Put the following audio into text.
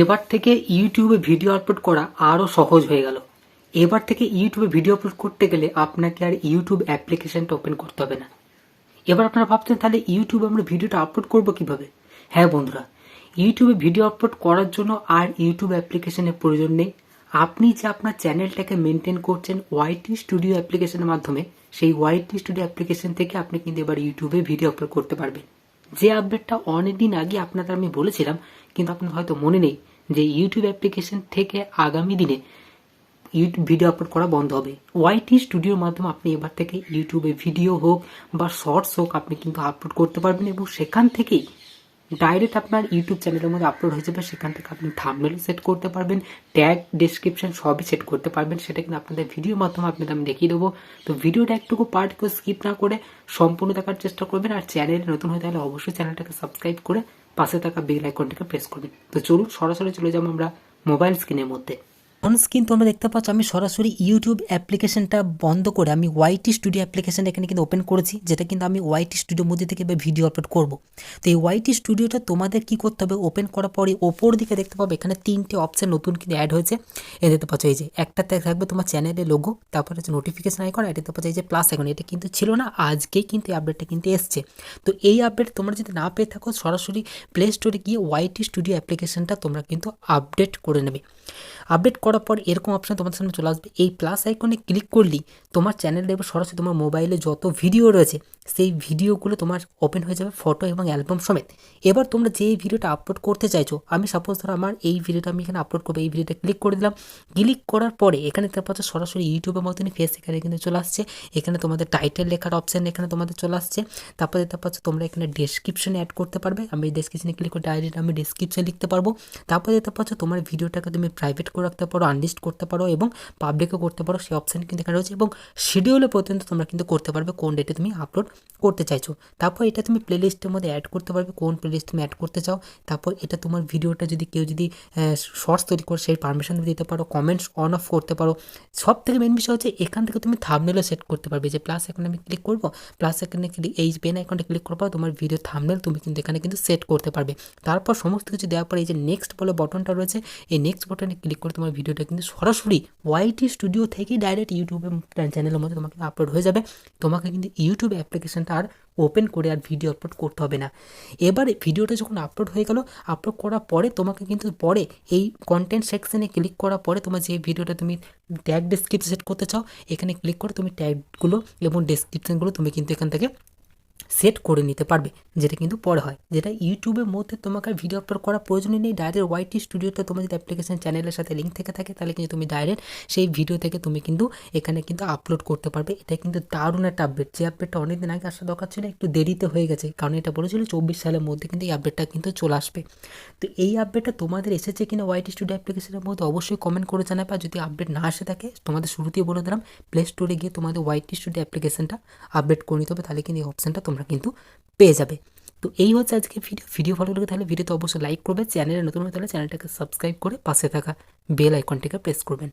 এবার থেকে ইউটিউবে ভিডিও আপলোড করা আরও সহজ হয়ে গেল। এবার থেকে ইউটিউবে ভিডিও আপলোড করতে গেলে আপনাকে আর ইউটিউব অ্যাপ্লিকেশনটা ওপেন করতে হবে না। এবার আপনারা ভাবছেন, তাহলে ইউটিউবে আমরা ভিডিওটা আপলোড করব কীভাবে? হ্যাঁ বন্ধুরা ইউটিউবে ভিডিও আপলোড করার জন্য আর ইউটিউব অ্যাপ্লিকেশনের প্রয়োজন নেই। আপনি যে আপনার চ্যানেলটাকে মেনটেন করছেন ওয়াইটি স্টুডিও অ্যাপ্লিকেশনের মাধ্যমে, সেই ওয়াইটি স্টুডিও অ্যাপ্লিকেশন থেকে আপনি কিন্তু এবার ইউটিউবে ভিডিও আপলোড করতে পারবেন। যে আপডেটটা অনেকদিন আগে আপনাদের আমি বলেছিলাম, কিন্তু আপনার হয়তো মনে নেই যে ইউটিউব অ্যাপ্লিকেশন থেকে আগামী দিনে ইউটিউব ভিডিও আপলোড করা বন্ধ হবে। ওয়াইটি স্টুডিওর মাধ্যমে আপনি এবার থেকে ইউটিউবে ভিডিও হোক বা শর্টস হোক, আপনি কিন্তু আপলোড করতে পারবেন এবং সেখান থেকেই ডাইরেক্ট আপনার ইউটিউব চ্যানেলের মধ্যে আপলোড হয়ে যাবে। সেখান থেকে আপনি থামনেল সেট করতে পারবেন ট্যাগ ডেসক্রিপশন সবই সেট করতে পারবেন। সেটা কিন্তু আপনাদের ভিডিওর মাধ্যমে আপনাদের আমি দেখিয়ে দেবো। তো ভিডিওটা একটুকু পার্ট কেউ স্কিপ না করে সম্পূর্ণ দেখার চেষ্টা করবেন। আর চ্যানেলে নতুন হয়ে তাহলে অবশ্যই চ্যানেলটাকে সাবস্ক্রাইব করে পাশে থাকা বেল আইকনটাকে প্রেস করবেন। তো চলুন, সরাসরি চলে যাব আমরা মোবাইল স্ক্রিনের মধ্যে। অন স্ক্রিন তোমরা দেখতে পাচ্ছ, আমি সরাসরি ইউটিউব অ্যাপ্লিকেশনটা বন্ধ করে আমি ওয়াইটি স্টুডিও অ্যাপ্লিকেশন এখানে কিন্তু ওপেন করেছি, যেটা কিন্তু আমি ওয়াইটি স্টুডিওর মধ্যে থেকে ভিডিও আপলোড করব। তো এই ওয়াইটি স্টুডিওটা তোমাদের কি করতে হবে? ওপেন করার পরে ওপর দিকে দেখতে পাবে, এখানে তিনটে অপশান নতুন কিন্তু অ্যাড হয়েছে। এই দেখতে পাচ্ছ, এই যে একটাতে থাকবে তোমার চ্যানেলের লোগো তারপরে হচ্ছে নোটিফিকেশন আইকন এটা দেখতে পাচ্ছ, এই যে প্লাস আইকন এটা কিন্তু ছিল না, আজকেই কিন্তু এই আপডেটটা কিন্তু এসছে। তো এই আপডেট তোমরা যদি না পেয়ে থাকো, সরাসরি প্লে স্টোরে গিয়ে ওয়াইটি স্টুডিও অ্যাপ্লিকেশনটা তোমরা কিন্তু আপডেট করে নেবে। আপডেট করার পর এরকম অপশন তোমাদের সামনে চলে আসবে। এই প্লাস আইকনে ক্লিক করলেই তোমার চ্যানেলে দেখবে সরাসরি তোমার মোবাইলে যত ভিডিও রয়েছে, সেই ভিডিওগুলো তোমার ওপেন হয়ে যাবে ফটো এবং অ্যালবাম সমেত। এবার তোমরা যে ভিডিওটা আপলোড করতে চাইছো, আমি সাপোজ ধরো আমার এই ভিডিওটা আমি এখানে আপলোড করব, এই ভিডিওটা ক্লিক করে দিলাম। ক্লিক করার পরে এখানে দেখতে পাচ্ছ সরাসরি ইউটিউবের মতনই ফেস এখানে কিন্তু চলে আসছে। এখানে তোমাদের টাইটেল লেখার অপশান এখানে তোমাদের চলে আসছে। তারপর দেখতে পাচ্ছ তোমরা এখানে ডেসক্রিপশনে অ্যাড করতে পারবে। আমি ডেসক্রিপশনে ক্লিক করে ডাইরেক্ট আমি ডেসক্রিপশন লিখতে পারব। তারপর দেখতে পাচ্ছ তোমার ভিডিওটাকে তুমি প্রাইভেট করে রাখতে পারো। আনলিস্ট করতে পারো এবং পাবলিকও করতে পারো, সেই অপশান কিন্তু এখানে রয়েছে এবং শিডিউলে পর্যন্ত তোমরা কিন্তু করতে পারবে কোন ডেটে তুমি আপলোড করতে চাইছো। তারপর এটা তুমি প্লেলিস্টের মধ্যে অ্যাড করতে পারবে, কোন প্লেলিস্ট তুমি অ্যাড করতে চাও। তারপর এটা তোমার ভিডিওটা যদি কেউ যদি শর্টস তৈরি করে, সেই পারমিশন দিতে পারো কমেন্টস অন অফ করতে পারো। সব থেকে মেন বিষয় হচ্ছে এখান থেকে তুমি থামনেলও সেট করতে পারবে। যে প্লাস এখানে আমি ক্লিক করব প্লাস এখানে ক্লিক এই পেন অ্যাকাউন্টে ক্লিক পর তোমার ভিডিও থামনেল তুমি কিন্তু এখানে কিন্তু সেট করতে পারবে। তারপর সমস্ত কিছু দেওয়ার পর এই যে নেক্সট বলে বটনটা রয়েছে, এই নেক্সট বটনে ক্লিক করে তোমার ভিডিওটা কিন্তু সরাসরি ওয়াইটি স্টুডিও থেকেই ডাইরেক্ট ইউটিউবে চ্যানেলের মধ্যে তোমাকে আপলোড হয়ে যাবে। তোমাকে কিন্তু ইউটিউব অ্যাপ্লিকেশানটা আর ওপেন করে আর ভিডিও আপলোড করতে হবে না। এবারে ভিডিওটা যখন আপলোড হয়ে গেল আপলোড করার পরে তোমাকে কিন্তু পরে এই কন্টেন্ট সেকশানে ক্লিক করার পরে তোমার যে ভিডিওটা তুমি ট্যাগ ডেসক্রিপশন সেট করতে চাও, এখানে ক্লিক করে তুমি ট্যাগগুলো এবং ডেসক্রিপশনগুলো তুমি কিন্তু এখান থেকে সেট করে নিতে পারবে, যেটা কিন্তু পরে হয়। যেটা ইউটিউবের মধ্যে তোমাকে ভিডিও আপলোড করা প্রয়োজনই নেই। ডাইরেক্ট ওয়াইটি স্টুডিওতে তোমার যদি অ্যাপ্লিকেশন চ্যানেলের সাথে লিঙ্ক থেকে থাকে, তাহলে কিন্তু তুমি ডাইরেক্ট সেই ভিডিও থেকে তুমি কিন্তু এখানে কিন্তু আপলোড করতে পারবে। এটা কিন্তু দারুণ একটা আপডেট যে আপডেটটা অনেকদিন আগে আসা দরকার ছিল, একটু দেরিতে হয়ে গেছে, কারণ এটা বলেছিল চব্বিশ সালের মধ্যে কিন্তু এই আপডেটটা কিন্তু চলে আসবে। তো এই আপডেটটা তোমাদের এসেছে কিনা ওয়াইটি স্টুডিও অ্যাপ্লিকেশনের মধ্যে অবশ্যই কমেন্ট করে জানাবে, আর যদি আপডেট না আসে থাকে, তোমাদের শুরুতেই বলে দিলাম প্লে স্টোরে গিয়ে তোমাদের ওয়াইটি স্টুডিও অ্যাপ্লিকেশনটা আপডেট করে নিতে হবে, তাহলে কিন্তু এই অপশানটা তোমরা কিন্তু পেয়ে যাবে। তো এই হচ্ছে আজকে ভিডিও। ভিডিও ভালো লাগে তাহলে ভিডিওতে অবশ্যই লাইক করবে চ্যানেলে নতুন হয়ে তাহলে চ্যানেলটাকে সাবস্ক্রাইব করে পাশে থাকা বেল আইকনটিকে প্রেস করবেন।